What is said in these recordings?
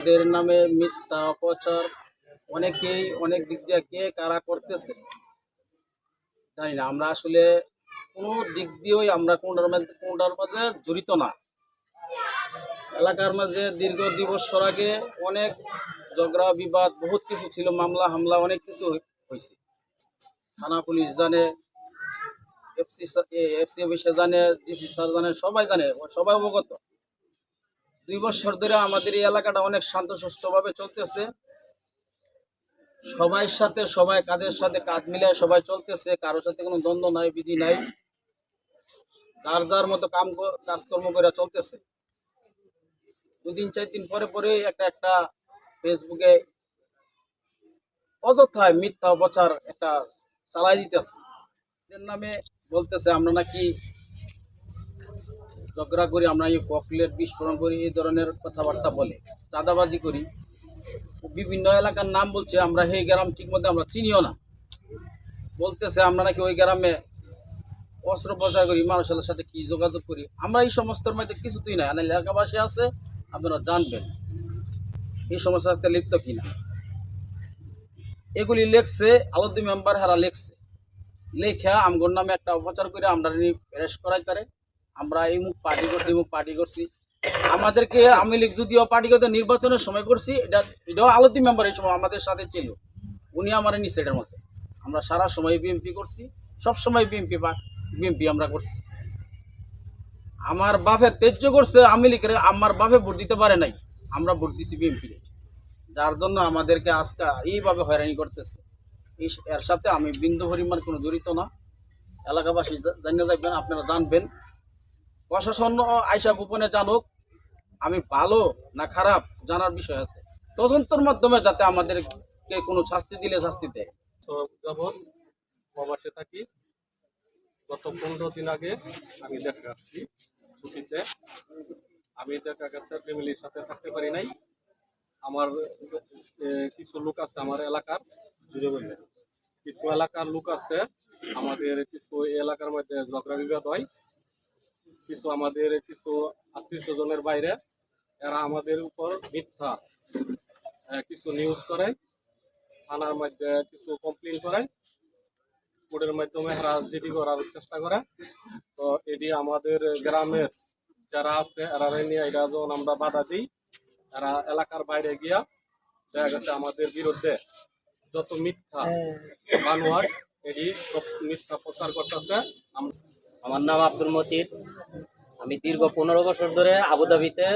এদের নামে মিথ্যা, অপচার, অনেকেই অনেক দিক দিয়ে কে কারা করতেছে? জানি না, আমরা আসলে কোনো দিক দিয়েই আমরা কোনটার মধ্যে কোনটার মাঝে জড়িত না। এলাকার মাঝে দীর্ঘ দুই বছর আগে অনেক ঝগড়া, বিবাদ, বহুত কিছু ছিল, মামলা, হামলা, অনেক কিছু হয়েছে থানা পুলিশ জানে, এফসি এফসি অফিসে জানে, ডিসি স্যার জানে, সবাই জানে, সবাই অবগত। দুই বছর ধরে আমাদের এই এলাকাটা অনেক শান্ত শান্তশিষ্টভাবে চলতেছে। সবাই সাথে, সবাই কাজের সাথে কাজ মিলে সবাই চলতেছে, কারোর সাথে কোনো দ্বন্দ্ব নাই, বিধি নাই। যার যার মতো কাম কাজকর্ম করে চলতেছে। দুদিন, চার দিন পরে পরে একটা একটা ফেসবুকে অযথায় মিথ্যা অপচার একটা চালাই দিতেছে। এদের নামে বলতেছে, আমরা নাকি ঝগড়া করি, আমরা এই পকলেট বিস্ফোরণ করি, এই ধরনের কথাবার্তা বলে, চাঁদাবাজি করি। বিভিন্ন এলাকার নাম বলছে, আমরা সেই গ্রাম ঠিক মতো আমরা চিনিও না। বলতেছে, আমরা নাকি ওই গ্রামে অস্ত্র প্রচার করি, মানুষের সাথে কি যোগাযোগ করি? আমরা এই সমস্তর মধ্যে কিছুতেই নাই। আর এলাকাবাসী আছে, আপনারা জানবেন এই সমস্যার সাথে লিপ্ত কিনা। এগুলি লেখছে আলাদি মেম্বার হারা লেখছে। লেখা আমগর নামে একটা অপচার করে আমরা অ্যারেস্ট করাই তারে আমরা এই মুখ পার্টি করছি মুখ পার্টি করছি। আমাদেরকে আমি লীগ যদিও পার্টি করতে নির্বাচনের সময় করছি, এটা এটাও আলোতি মেম্বার এই সময় আমাদের সাথে ছিল। উনি আমার নিচ্ছে এটার মধ্যে। আমরা সারা সময় বিএমপি করছি, সব সময় বিএমপি বা বিএমপি আমরা করছি। আমার বাপে তেজ্য করছে আমি লিখে আমার বাপে ভোট দিতে পারে নাই, আমরা ভোট দিছি বিএমপি যার জন্য আমাদেরকে আজকে এইভাবে হয়রানি করতেছে। এই- এর সাথে আমি বিন্দু পরিমাণ কোনো জড়িত না। এলাকাবাসী জানিয়ে যাবেন আপনারা জানবেন। প্রশাসন আইসা গোপনে জানুক, আমি ভালো না খারাপ জানার বিষয় আছে। তদন্তের মাধ্যমে যাতে আমাদেরকে কোনো শাস্তি দিলে শাস্তি দেয়। প্রবাসে থাকি। গত পনেরো দিন আগে আমি দেখা আসছি ছুটিতে। আমি দেখা গেছে ফ্যামিলির সাথে থাকতে পারি নাই। আমার কিছু লোক আছে আমার এলাকার, জুড়ে বললে। কিছু এলাকার লোক আছে, আমাদের কিছু এলাকার মধ্যে ঝগড়া বিবাদ হয়। কিছু আমাদের কিছু আত্মীয় স্বজনের বাইরে এরা আমাদের উপর মিথ্যা কিছু নিউজ করে থানার মধ্যে কিছু কমপ্লেন করে কোর্টের মাধ্যমে রাজনীতি করার চেষ্টা করে। তো এটি আমাদের গ্রামের যারা আছে এরা নিয়ে এটা যখন আমরা বাধা দিই এরা এলাকার বাইরে গিয়া দেখা গেছে আমাদের বিরুদ্ধে যত মিথ্যা বানোয়ার এটি সব মিথ্যা প্রচার করতেছে। আমরা আমার নাম আব্দুল মতির। আমি দীর্ঘ পনেরো বছর ধরে আবুধাবিতে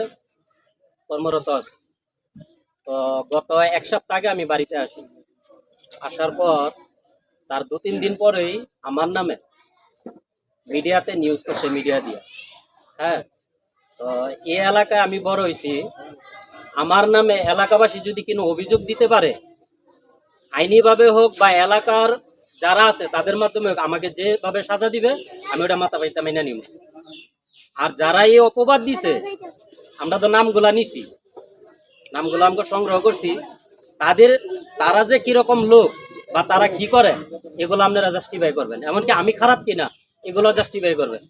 কর্মরত আছি। তো গত এক সপ্তাহ আগে আমি বাড়িতে আসি। আসার পর তার দু তিন দিন পরেই আমার নামে মিডিয়াতে নিউজ করছে মিডিয়া দিয়ে। হ্যাঁ তো এই এলাকায় আমি বড় হয়েছি। আমার নামে এলাকাবাসী যদি কোনো অভিযোগ দিতে পারে, আইনিভাবে হোক বা এলাকার যারা আছে, তাদের মাধ্যমে আমাকে যেভাবে সাজা দিবে, আমি ওটা মাথা পাইতাম মেনে নিব। আর যারা এই অপবাদ দিছে, আমরা তো নামগুলা নিছি। নামগুলো আমরা সংগ্রহ করছি। তাদের, তারা যে কীরকম লোক বা তারা কি করে, এগুলো আপনারা জাস্টিফাই করবেন। এমনকি আমি খারাপ কিনা, এগুলো জাস্টিফাই করবেন।